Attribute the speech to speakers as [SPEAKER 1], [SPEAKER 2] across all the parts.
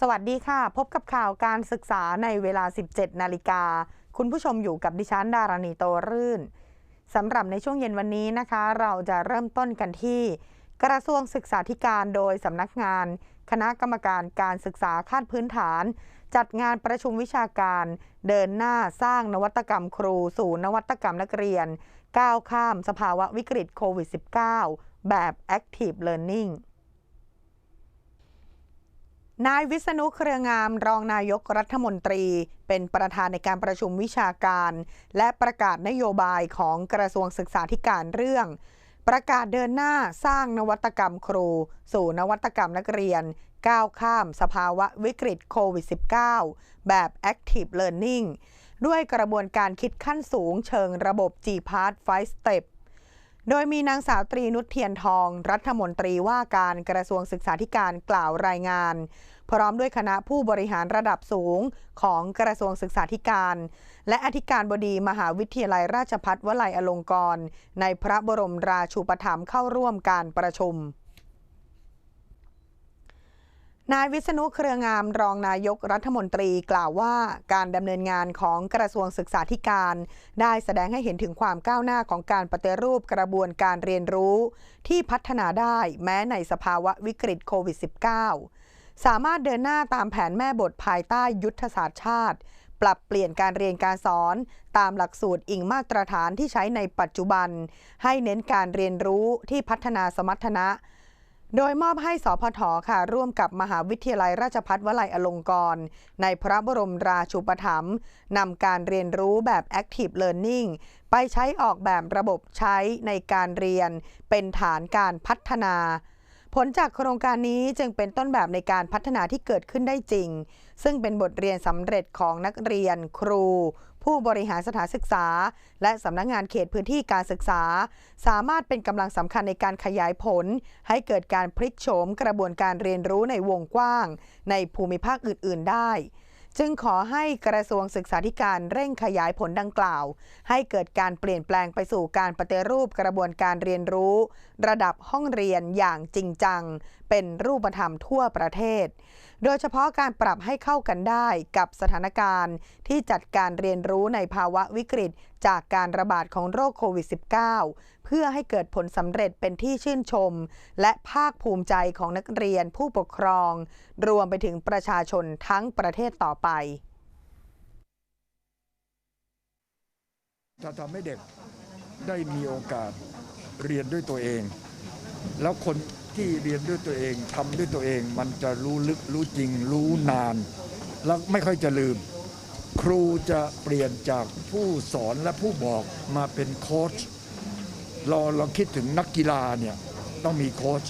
[SPEAKER 1] สวัสดีค่ะ พบกับข่าวการศึกษาในเวลา 17 นาฬิกา คุณผู้ชมอยู่กับดิฉันดารณีโตรื่นสำหรับในช่วงเย็นวันนี้นะคะ เราจะเริ่มต้นกันที่ กระทรวงศึกษาธิการโดยสำนักงาน คณะกรรมการการศึกษาขั้นพื้นฐาน จัดงานประชุมวิชาการ เดินหน้าสร้างนวัตกรรมครู สู่นวัตกรรมนักเรียน ก้าวข้ามสภาวะวิกฤตโควิด -19 แบบ Active Learning นายวิษณุเครืองามรองนายกรัฐมนตรี เป็นประธานในการประชุมวิชาการ และประกาศนโยบายของกระทรวงศึกษาธิการเรื่อง ประกาศเดินหน้าสร้างนวัตกรรมครู สู่นวัตกรรมนักเรียน ก้าวข้ามสภาวะวิกฤตโควิด -19 แบบ Active Learning ด้วยกระบวนการคิดขั้นสูงเชิงระบบ G-Part 5 Step โดยมีนางสาวตรีนุชเทียนทอง รัฐมนตรีว่าการกระทรวงศึกษาธิการกล่าวรายงาน พร้อมด้วยคณะผู้บริหารระดับสูงของกระทรวงศึกษาธิการ และอธิการบดีมหาวิทยาลัยราชภัฏวลัยอลงกรณ์ในพระบรมราชูปถัมภ์เข้าร่วมการประชุม นายวิษณุเครืองามรองนายกรัฐมนตรีกล่าวว่าการดำเนินงานของกระทรวงศึกษาธิการ ได้แสดงให้เห็นถึงความก้าวหน้าของการปฏิรูปกระบวนการเรียนรู้ ที่พัฒนาได้แม้ในสภาวะวิกฤตโควิด -19 สามารถเดินหน้าตามแผนแม่บทภายใต้ยุทธศาสตร์ชาติ ปรับเปลี่ยนการเรียนการสอน ตามหลักสูตรอิงมาตรฐานที่ใช้ในปัจจุบัน ให้เน้นการเรียนรู้ที่พัฒนาสมรรถนะ โดยมอบให้สพทค่ะ ร่วมกับมหาวิทยาลัยราชภัฏวลัยอลงกรณ์ในพระบรมราชูปถัมภ์นำการเรียนรู้แบบ Active Learning ไปใช้ออกแบบระบบใช้ในการเรียน เป็นฐานการพัฒนาผลจากโครงการนี้จึงเป็นต้นแบบในการพัฒนาที่เกิดขึ้นได้จริง ซึ่งเป็นบทเรียนสำเร็จของนักเรียน ครู ผู้บริหารสถานศึกษา และสำนักงงานเขตพื้นที่การศึกษา สามารถเป็นกำลังสำคัญในการขยายผล ให้เกิดการพลิกโฉมกระบวนการเรียนรู้ในวงกว้าง ในภูมิภาคอื่น ๆ ได้ จึงขอให้กระทรวงศึกษาธิการเร่งขยายผลดังกล่าว ให้เกิดการเปลี่ยนแปลงไปสู่การปฏิรูปกระบวนการเรียนรู้ ระดับห้องเรียนอย่างจริงจังเป็นรูปธรรมทั่วประเทศ โดยเฉพาะการปรับให้เข้ากันได้กับสถานการณ์ที่จัดการเรียนรู้ในภาวะวิกฤตจากการระบาดของโรคโควิด -19 เพื่อให้เกิดผลสำเร็จเป็นที่ชื่นชม และภาคภูมิใจของนักเรียนผู้ปกครอง รวมไปถึงประชาชนทั้งประเทศต่อไป
[SPEAKER 2] ถ้าทำให้เด็กได้มีโอกาสเรียนด้วยตัวเอง แล้วคน ที่เรียนด้วยตัวเองทำด้วยตัวเอง มันจะรู้ลึกรู้จริง รู้นาน แล้วไม่ค่อยจะลืม ครูจะเปลี่ยนจากผู้สอนและผู้บอกมาเป็นโค้ชเราเราคิดถึงนักกีฬาเนี่ยต้องมีโค้ช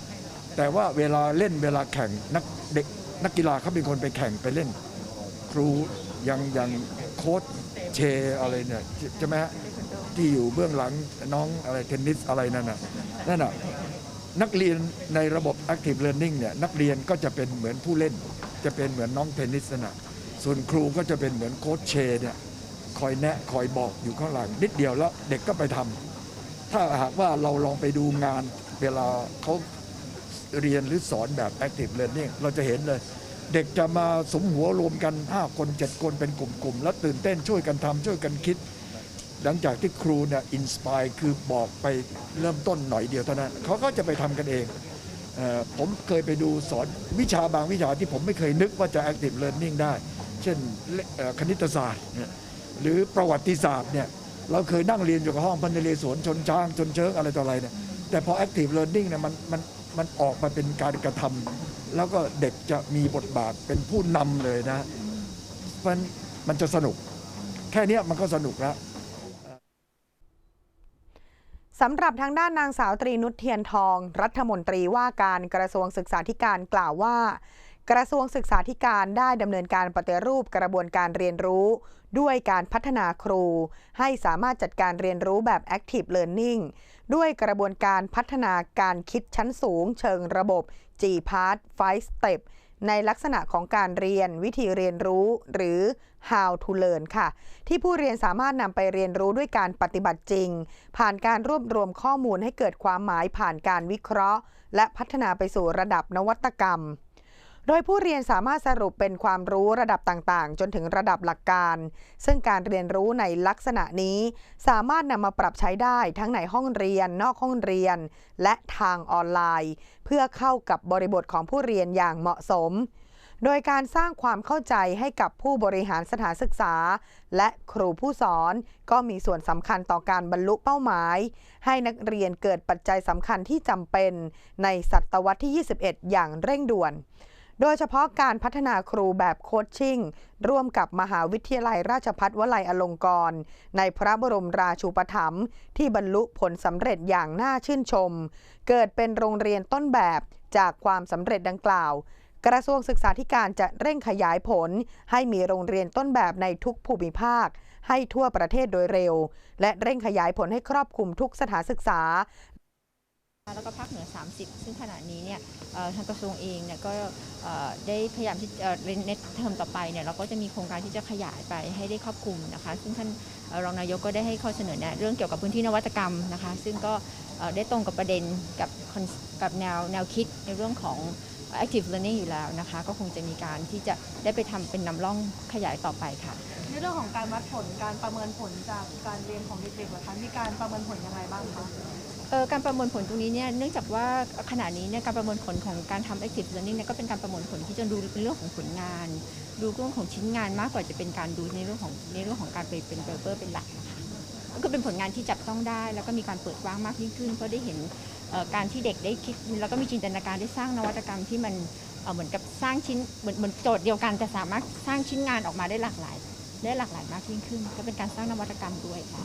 [SPEAKER 2] แต่ว่าเวลาเล่นเวลาแข่งนักเด็กนักกีฬาเขาเป็นคนไปแข่งไปเล่น ครูยังยังโค้ชเชอะไรเนี่ยใช่ไหมฮะที่อยู่เบื้องหลังน้องอะไรเทนนิสอะไรนั่นน่ะนั่นน่ะ นักเรียนในระบบ Active Learning เนี่ยนักเรียนก็จะเป็นเหมือนผู้เล่น จะเป็นเหมือนน้องเทนนิสนั่นน่ะส่วนครูก็จะเป็นเหมือนโค้ชเชเนี่ยคอยแนะคอยบอกอยู่ข้างหลัง นิดเดียวแล้วเด็กก็ไปทำถ้าหากว่าเราลองไปดูงานเวลาเขาเรียนหรือสอนแบบ Active Learning เราจะเห็นเลย เด็กจะมาสมหัวรวมกัน 5 คน 7 คนเป็นกลุ่มๆ แล้วตื่นเต้นช่วยกันทำช่วยกันคิด หลังจากที่ครูเนี่ยอินสปายคือบอกไปเริ่มต้นหน่อยเดียวเท่านั้นเขาก็จะไปทำกันเองเออผมเคยไปดูสอนวิชาบางวิชาที่ผมไม่เคยนึกว่าจะ active learning ได้ เช่นเลเอ่อคณิตศาสตร์เนี่ยหรือประวัติศาสตร์เนี่ยเราเคยนั่งเรียนอยู่กับห้องพันเลสวนชนช้างชนเชิงอะไรต่ออะไรเนี่ยแต่พอ active learning เนี่ยมันมันมันออกมาเป็นการกระทำแล้วก็เด็กจะมีบทบาทเป็นผู้นำเลยนะ มันมันจะสนุก แค่เนี้ยมันก็สนุกแล้ว
[SPEAKER 1] สำหรับทางด้านนางสาวตรีนุชเทียนทอง รัฐมนตรีว่าการกระทรวงศึกษาธิการกล่าวว่า กระทรวงศึกษาธิการได้ดำเนินการปฏิรูปกระบวนการเรียนรู้ ด้วยการพัฒนาครู ให้สามารถจัดการเรียนรู้แบบ Active Learning ด้วยกระบวนการพัฒนาการคิดชั้นสูง เชิงระบบ G-Part 5 Step ในลักษณะของการเรียนวิธีเรียนรู้ หรือ how to learn ค่ะ ที่ผู้เรียนสามารถนำไปเรียนรู้ด้วยการปฏิบัติจริง ผ่านการรวบรวมข้อมูลให้เกิดความหมายผ่านการวิเคราะห์ และพัฒนาไปสู่ระดับนวัตกรรม โดยผู้เรียนสามารถสรุปเป็นความรู้ระดับต่างๆ จนถึงระดับหลักการ ซึ่งการเรียนรู้ในลักษณะนี้ สามารถนำมาปรับใช้ได้ทั้งในห้องเรียน นอกห้องเรียน และทางออนไลน์ เพื่อเข้ากับบริบทของผู้เรียนอย่างเหมาะสม โดยการสร้างความเข้าใจให้กับผู้บริหารสถานศึกษา และครูผู้สอนก็มีส่วนสำคัญต่อการบรรลุเป้าหมาย ให้นักเรียนเกิดปัจจัยสำคัญที่จำเป็น ในศตวรรษที่ 21 อย่างเร่งด่วน โดยเฉพาะการพัฒนาครูแบบโคชชิ่ง ร่วมกับมหาวิทยาลัยราชภัฏวลัยอลงกรณ์ในพระบรมราชูปถัมภ์ที่บรรลุผลสำเร็จอย่างน่าชื่นชม เกิดเป็นโรงเรียนต้นแบบจากความสำเร็จดังกล่าว กระทรวงศึกษาธิการจะเร่งขยายผล ให้มีโรงเรียนต้นแบบในทุกภูมิภาค ให้ทั่วประเทศโดยเร็ว และเร่งขยายผลให้ครอบคลุมทุกสถานศึกษา
[SPEAKER 3] แล้วก็ภาคเหนือ 30 ซึ่งขณะนี้เนี่ยเอ่อทางกระทรวงเองเนี่ยก็ได้พยายามที่เอ่อในเทอมต่อไปเนี่ยเราก็จะมีโครงการที่จะขยายไปให้ได้ครอบคลุมนะคะ ซึ่งท่านรองนายกก็ได้ให้ข้อเสนอแนะเรื่องเกี่ยวกับพื้นที่นวัตกรรมนะคะ ซึ่งก็ได้ตรงกับประเด็นกับกับแนวแนวคิดในเรื่องของ active learning อยู่แล้วนะคะ ก็คงจะมีการที่จะได้ไปทำเป็นนำร่องขยายต่อไปค่ะ
[SPEAKER 4] ในเรื่องของการวัดผลการประเมินผลจากการเรียนของเด็กๆเหรอคะมีการประเมินผลยังไงบ้างคะ
[SPEAKER 3] การประเมินผลตรงนี้เนี่ยเนื่องจากว่าขณะนี้เนี่ยการประเมินผลของการทำ active learning เนี่ยก็เป็นการประเมินผลที่จะดูเป็นเรื่องของผลงาน ดูเรื่องของชิ้นงานมากกว่าจะเป็นการดูในเรื่องของในเรื่องของการไปเป็นเปเปอร์เป็นหลักนะคะก็คือเป็นผลงานที่จับต้องได้ แล้วก็มีการเปิดว้างมากยิ่งขึ้น เพราะได้เห็นการที่เด็กได้คิดแล้วก็มีจินตนาการได้สร้างนวัตกรรมที่มันเอ่อเหมือนกับสร้างชิ้นเหมือนเหมือนโจทย์เดียวกันแต่สามารถสร้างชิ้นงานออกมาได้หลากหลาย ได้หลากหลายมากยิ่งขึ้น ก็เป็นการสร้างนวัตกรรมด้วยค่ะ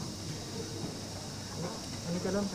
[SPEAKER 5] อันนี้จะเริ่มใช้